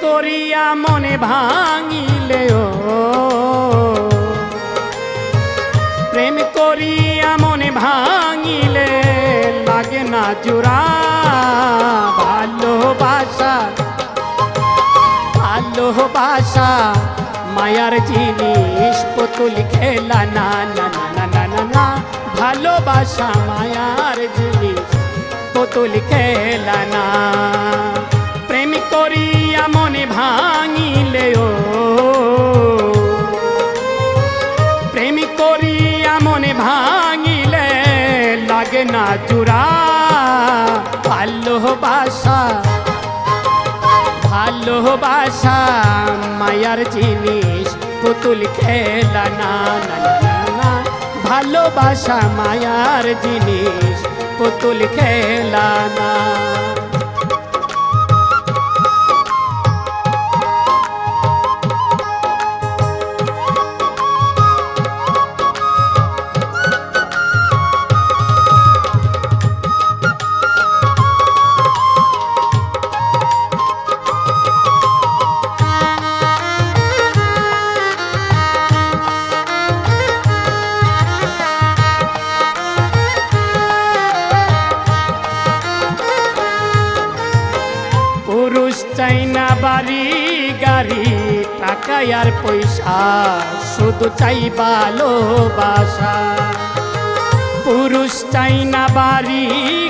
করিয়া মনে ভাঙিলেও প্রেম করিয়া মনে ভাঙিলে লাগে না জোড়া ভালোবাসা ভালোবাসা। মায়ার জিনিস, পুতুল খেলা না না না না না না। ভালোবাসা, মায়ার জিনিস, পুতুল খেলা, না। মনে ভাঙিলেও প্রেম করিয়া মনে ভাঙিলে লাগে না জুড়া ভালোবাসা ভালোবাসা মায়ার জিনিস, পুতুল খেলা, না ভালোবাসা মায়ার জিনিস, পুতুল খেলা, না। টাকা আর পয়সা, শুধু চাই ভালোবাসা। পুরুষ চাই না বাড়ি,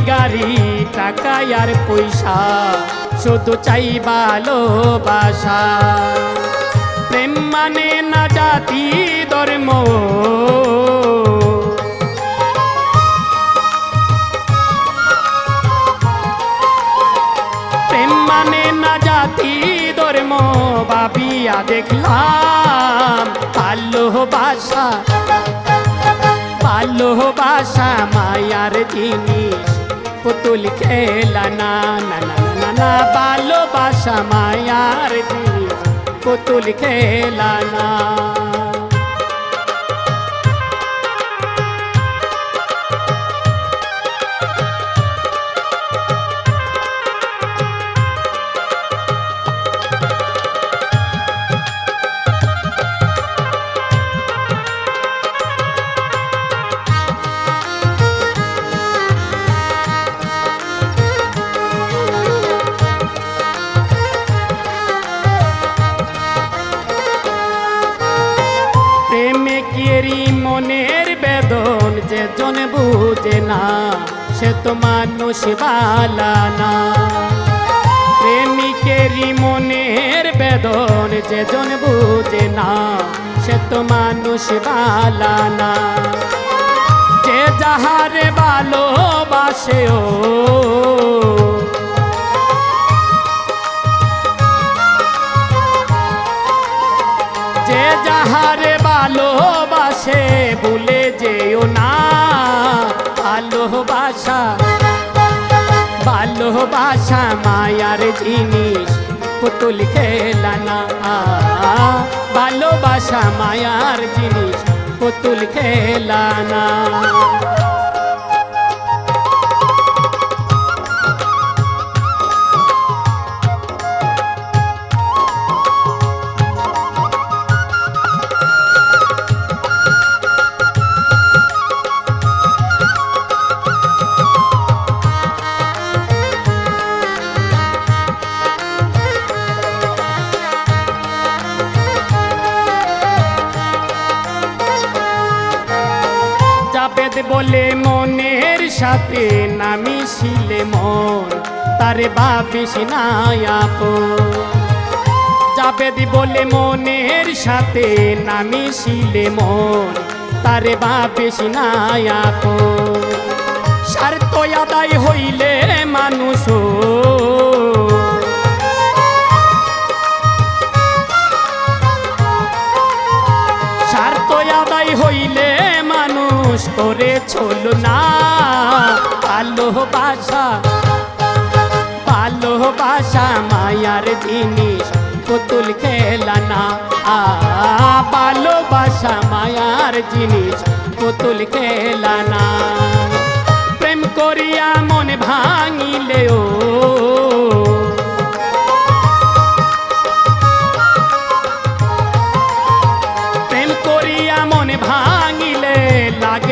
গাড়ি টাকা আর পয়সা, শুধু চাই ভালোবাসা। প্রেম মানে না জাতি, ধর্ম। প্রেম মানে না জাতি ধর্ম ভাবিয়া দেখলাম। ভালোবাসা ভালোবাসা মায়ার জিনিস পুতুল খেলা না না, না না ভালোবাসা মায়ার জিনিস পুতুল খেলা না। জন বুঝে না, সে তো মানুষ বালা না। প্রেমিকেরই মনের বেদন যে জন বুঝে না, সে তো মানুষ বালা না। যে যাহারে ভালোবাসে ও, যে যাহারে ভালোবাসে, ভুলে যেও না। ভালোবাসা ভালোবাসা মায়ার জিনিস পুতুল খেলা না। ভালোবাসা মায়ার জিনিস পুতুল খেলা না। জাবেদ বলে মনের সাথে নামি শিলে মন, তারে ভাবিস নায়াপ জাবেদ বলে মনের সাথে নামি শিলে মন, তারে ভাবিস নায়াপ স্বার্থ আদায় হইলে মানুষ করে চল না। ভালোবাসা ভালোবাসা মায়ার জিনিস, পুতুল খেলা না। ভালোবাসা মায়ার জিনিস, পুতুল খেলা না।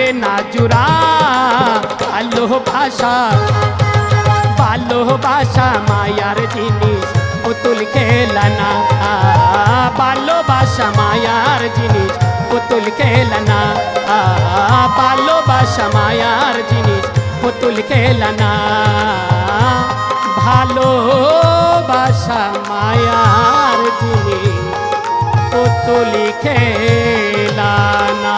বন্ধুরা ভালোবাসা ভালোবাসা মায়ার জিনিস, পুতুল খেলানা। ভালোবাসা মায়ার জিনিস, পুতুল খেলানা। ভালোবাসা মায়ার জিনিস, পুতুল খেলানা। ভালোবাসা মায়ার জিনিস, পুতুল খেলানা।